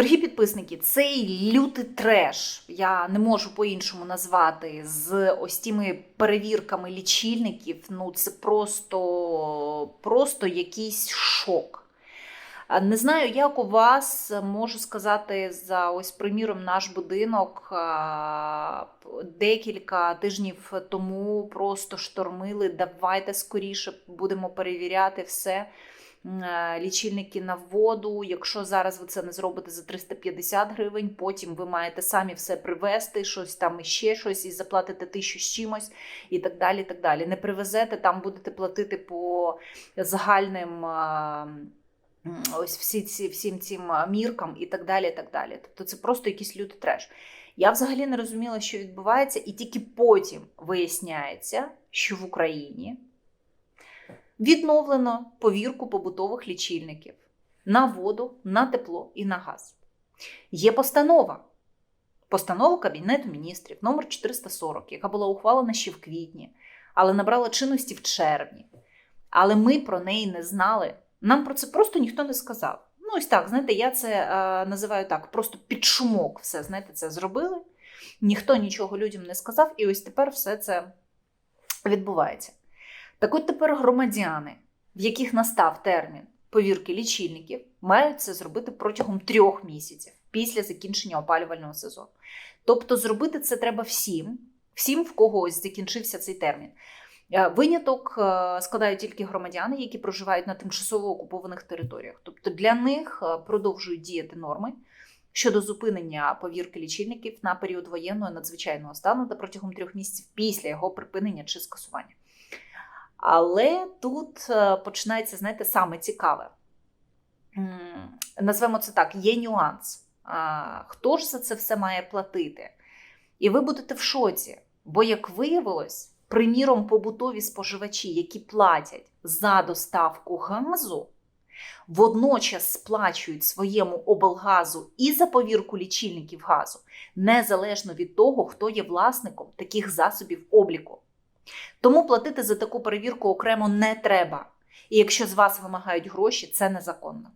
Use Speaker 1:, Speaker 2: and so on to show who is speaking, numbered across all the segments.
Speaker 1: Дорогі підписники, цей лютий треш, я не можу по-іншому назвати, з ось тими перевірками лічильників. Ну, це просто, просто якийсь шок. Не знаю, як у вас можу сказати за ось приміром наш будинок декілька тижнів тому просто штормили. Давайте скоріше будемо перевіряти все. Е, Лічильники на воду. Якщо зараз ви це не зробите за 350 гривень, потім ви маєте самі все привезти, щось там іще щось, і заплатите тисячу з чимось, і так далі. так далі. Не привезете, там будете платити по загальним. Ось всі ці, всім цим міркам і так далі. і так далі. Тобто це просто якийсь лютий треш. Я взагалі не розуміла, що відбувається, і тільки потім виясняється, що в Україні відновлено повірку побутових лічильників на воду, на тепло і на газ. Є постанова. Постанова Кабінету міністрів номер 440, яка була ухвалена ще в квітні, але набрала чинності в червні. Але ми про неї не знали. Нам про це просто ніхто не сказав. Ну, ось так, знаєте, я це е, називаю так: просто під шумок все, знаєте, це зробили. Ніхто нічого людям не сказав, і ось тепер все це відбувається. Так от тепер громадяни, в яких настав термін повірки лічильників, мають це зробити протягом трьох місяців після закінчення опалювального сезону. Тобто зробити це треба всім, всім, в кого ось закінчився цей термін. Е, Виняток е, складають тільки громадяни, які проживають на тимчасово окупованих територіях. Тобто для них е, продовжують діяти норми щодо зупинення повірки лічильників на період воєнного надзвичайного стану та протягом трьох місяців після його припинення чи скасування. Але тут е, починається, знаєте, саме цікаве. Назвемо це так: є нюанс. Хто ж за це все має платити? І ви будете в шоці, бо, як виявилось, приміром, побутові споживачі, які платять за доставку газу, водночас сплачують своєму облгазу і за повірку лічильників газу, незалежно від того, хто є власником таких засобів обліку. Тому платити за таку перевірку окремо не треба. І якщо з вас вимагають гроші, це незаконно.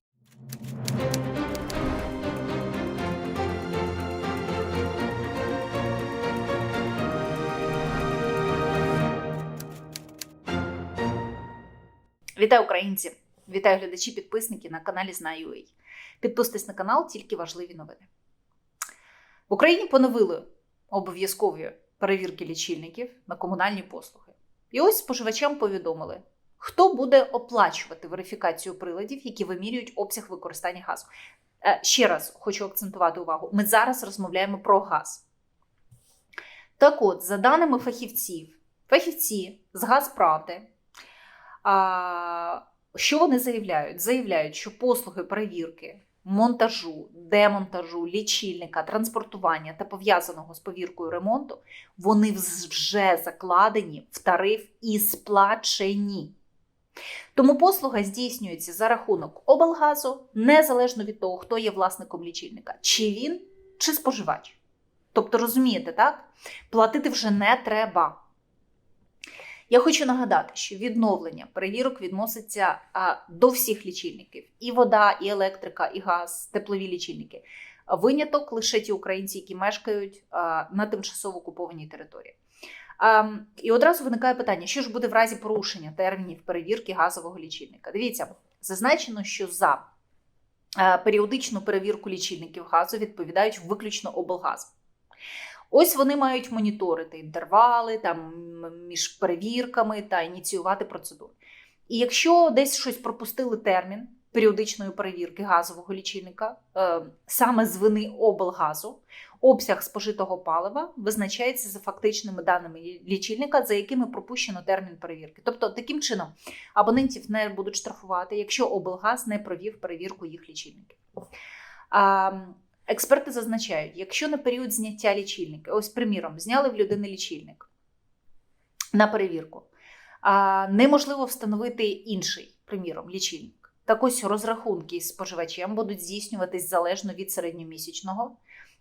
Speaker 1: Вітаю українці! Вітаю глядачі, підписники на каналі Знаю.ua. Підписуйтесь на канал, тільки важливі новини. В Україні поновили обов'язкові перевірки лічильників на комунальні послуги. І ось споживачам повідомили, хто буде оплачувати верифікацію приладів, які вимірюють обсяг використання газу. Е, Ще раз хочу акцентувати увагу: ми зараз розмовляємо про газ. Так от, за даними фахівців, фахівці з Газправди, а, що вони заявляють? Заявляють, що послуги перевірки монтажу, демонтажу, лічильника, транспортування та пов'язаного з повіркою ремонту, вони вже закладені в тариф і сплачені. Тому послуга здійснюється за рахунок облгазу, незалежно від того, хто є власником лічильника, чи він, чи споживач. Тобто, розумієте, так? Платити вже не треба. Я хочу нагадати, що відновлення перевірок відноситься до всіх лічильників: і вода, і електрика, і газ, теплові лічильники. Виняток лише ті українці, які мешкають на тимчасово окупованій території. І одразу виникає питання: що ж буде в разі порушення термінів перевірки газового лічильника? Дивіться, зазначено, що за періодичну перевірку лічильників газу відповідають виключно облгази. Ось вони мають моніторити інтервали там між перевірками та ініціювати процедури. І якщо десь щось пропустили термін періодичної перевірки газового лічильника, е, саме з вини облгазу, обсяг спожитого палива визначається за фактичними даними лічильника, за якими пропущено термін перевірки. Тобто, таким чином абонентів не будуть штрафувати, якщо облгаз не провів перевірку їх лічильників. Експерти зазначають, якщо на період зняття лічильника, ось, приміром, зняли в людини лічильник на перевірку, а неможливо встановити інший, приміром, лічильник. Так ось розрахунки з споживачем будуть здійснюватись залежно від середньомісячного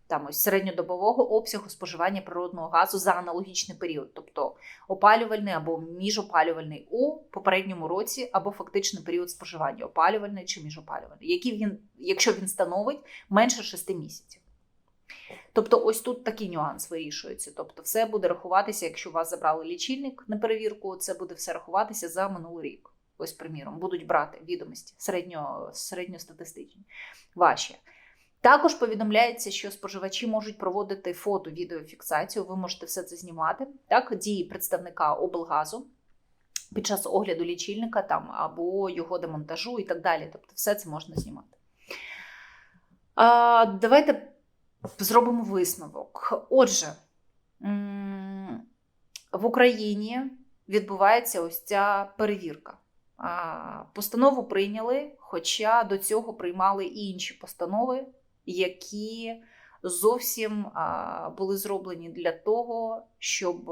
Speaker 1: там ось середньодобового обсягу споживання природного газу за аналогічний період, тобто опалювальний або міжопалювальний у попередньому році, або фактичний період споживання опалювальний чи міжопалювальний, який він, якщо він становить менше 6 місяців. Тобто, ось тут такий нюанс вирішується. Тобто, все буде рахуватися, якщо у вас забрали лічильник на перевірку, це буде все рахуватися за минулий рік. Ось, приміром, будуть брати відомості середньо, середньостатистичні ваші. Також повідомляється, що споживачі можуть проводити фото, відеофіксацію. Ви можете все це знімати. Так, дії представника облгазу під час огляду лічильника там або його демонтажу і так далі. Тобто, все це можна знімати. А, давайте зробимо висновок. Отже, в Україні відбувається ось ця перевірка. Постанову прийняли, хоча до цього приймали і інші постанови, які зовсім були зроблені для того, щоб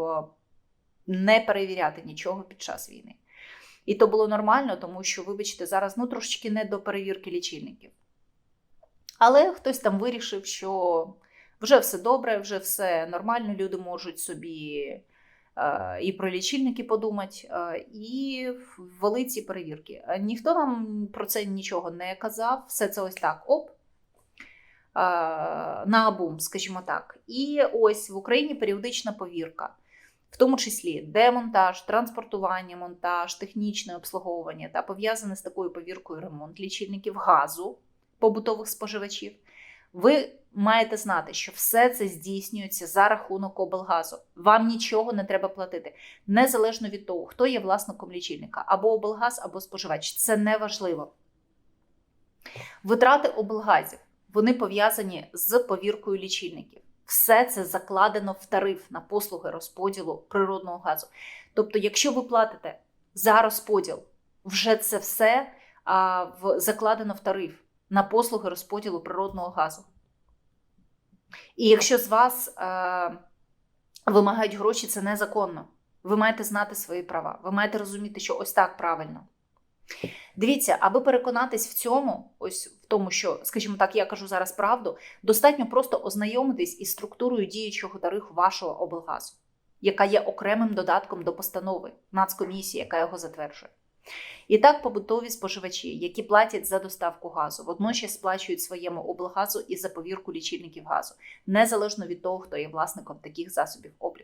Speaker 1: не перевіряти нічого під час війни. І то було нормально, тому що, вибачте, зараз ну трошечки не до перевірки лічильників. Але хтось там вирішив, що вже все добре, вже все нормально, люди можуть собі і про лічильники подумати, і ввели ці перевірки. Ніхто нам про це нічого не казав, все це ось так оп. На абум, скажімо так. І ось в Україні періодична повірка, в тому числі демонтаж, транспортування, монтаж, технічне обслуговування та пов'язане з такою повіркою ремонт лічильників газу побутових споживачів. Ви маєте знати, що все це здійснюється за рахунок облгазу. Вам нічого не треба платити, незалежно від того, хто є власником лічильника, або облгаз, або споживач. Це не важливо. Витрати облгазів вони пов'язані з повіркою лічильників. Все це закладено в тариф на послуги розподілу природного газу. Тобто, якщо ви платите за розподіл, вже це все а, в, закладено в тариф на послуги розподілу природного газу. І якщо з вас е, вимагають гроші, це незаконно. Ви маєте знати свої права. Ви маєте розуміти, що ось так правильно. Дивіться, аби переконатись в цьому, ось в тому, що, скажімо так, я кажу зараз правду, достатньо просто ознайомитись із структурою діючого тарифу вашого облгазу, яка є окремим додатком до постанови Нацкомісії, яка його затверджує. І так побутові споживачі, які платять за доставку газу, водночас сплачують своєму облгазу і за повірку лічильників газу, незалежно від того, хто є власником таких засобів обліку.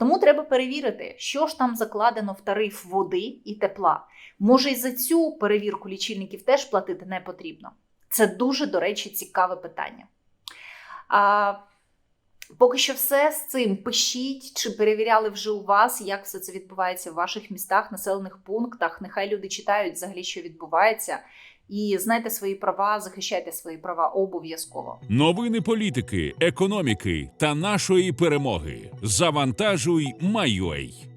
Speaker 1: Тому треба перевірити, що ж там закладено в тариф води і тепла. Може, і за цю перевірку лічильників теж платити не потрібно. Це дуже, до речі, цікаве питання. А, Поки що все з цим пишіть, чи перевіряли вже у вас, як все це відбувається в ваших містах, населених пунктах. Нехай люди читають взагалі, що відбувається, і знайте свої права, захищайте свої права обов'язково.
Speaker 2: Новини політики, економіки та нашої перемоги. Завантажуй, Майой.